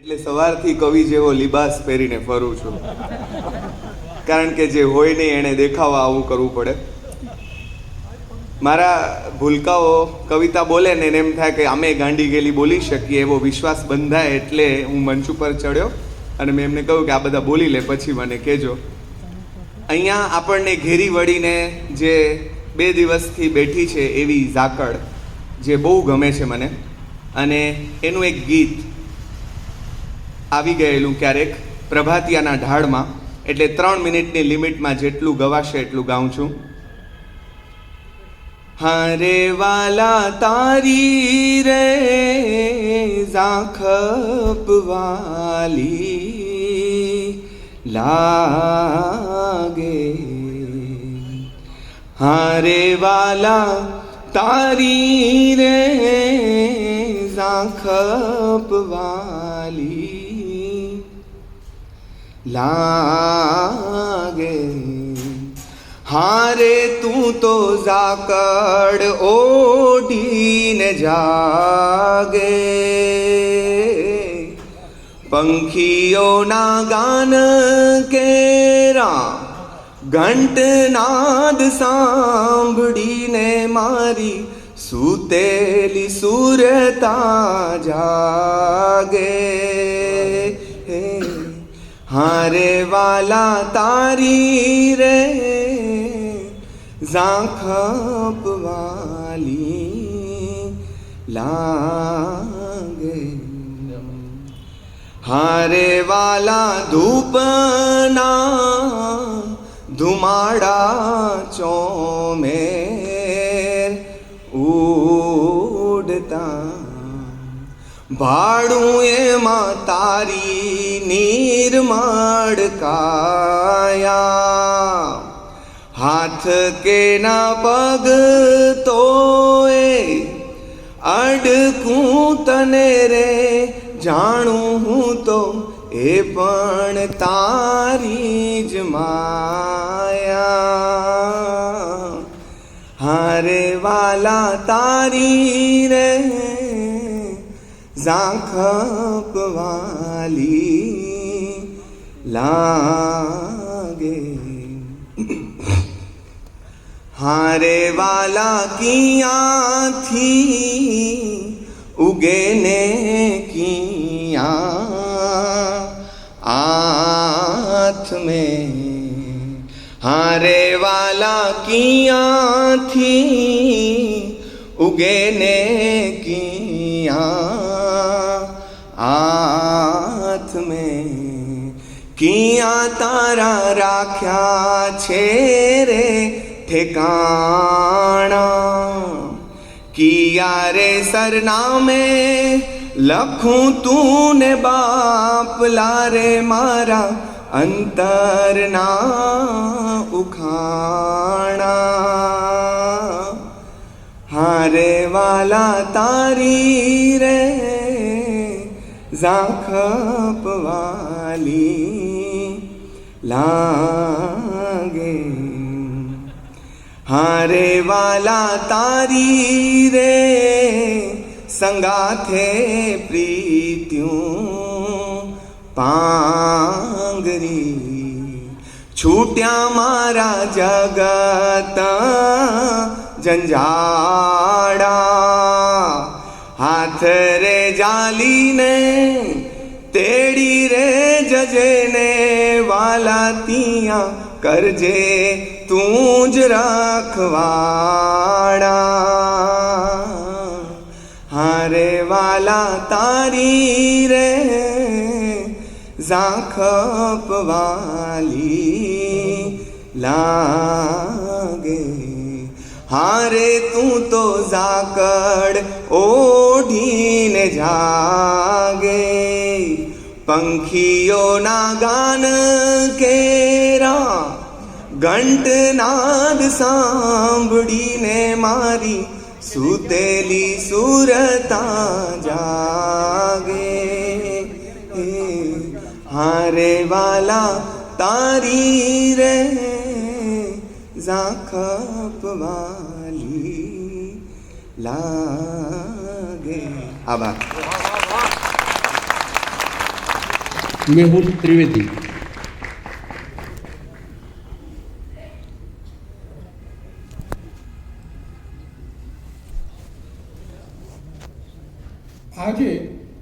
એટલે સવારથી કવિ જેવો લિબાસ પહેરીને ફરું છું. કારણ કે જે હોય નહીં એણે દેખાવા આવું કરવું પડે. મારા ભૂલકાઓ કવિતા બોલે ને એને એમ થાય કે અમે ગાંડી ગેલી બોલી શકીએ, એવો વિશ્વાસ બંધાય એટલે હું મંચ ઉપર ચડ્યો અને મેં એમને કહ્યું કે આ બધા બોલી લે, પછી મને કહેજો. અહીંયા આપણને ઘેરી વળીને જે બે દિવસથી બેઠી છે એવી ઝાકળ, જે બહુ ગમે છે મને. અને એનું એક ગીત આવી ગયેલું ક્યારેક પ્રભાતિયાના ઢાળમાં એટલે ત્રણ મિનિટની લિમિટમાં જેટલું ગવાશે એટલું ગાઉં છું. હારે વાલા, તારી રે ઝાખપ વાલી લાગે. હારે વાલા, તારી રે ઝાખપ વાલી લાગે હારે તું તો ઝાકડ ઓઢીને જાગે પંખીઓના ગાન કેરા ઘંટનાદ સાંભળીને મારી સૂતેલી સુરતા જાગે હારે વાલા તારી રે ઝાંખપ વાલી લાગે હારે વાલા ધૂપના ધુમાડા ચોમેર ભાડું એમાં તારી નિર્મળ કાયા. હાથ કે ના પગ તોય અડકું તને રે, જાણું હું તો એ પણ તારી જ માયા. હારે વાલા તારી રે ઝાંખપ વાલી લાગે હારે વાલા કિયાથી ઉગે ને કિયા આથ में। હારે વાલા કિયાથી ઉગે ને કિયા કિયા તારા રાખ્યા છે રે ઠેકાણા? કિયા રે સરનામે લખું તું ને બાપલા રે મારા અંતરના ઉખાણા? હારે વાલા તારી રે ઝાખપ વાલી લાગે હારે વાલા તારી રે સંગાથે પ્રીત્યું પાંગરી છૂટ્યા મારા જગત જંજાડા હાથ રે જાલીને તેડી રે જજેને વાલા તિયા કરજે, તું જ રાખવાડા હારે વાલા તારી રે, ઝાંખપ વાલી લાગે. હારે તું તો ઝાકડ ઓઢીને જાગે પંખીઓના ગાન કેરા ઘંટનાદ સાંભળીને મારી સુતેલી સુરતા જાગે. હારે વાલા તારી રે ઝાખપ વાલી લાગે. આભાર. મેહુલ ત્રિવેદી આજે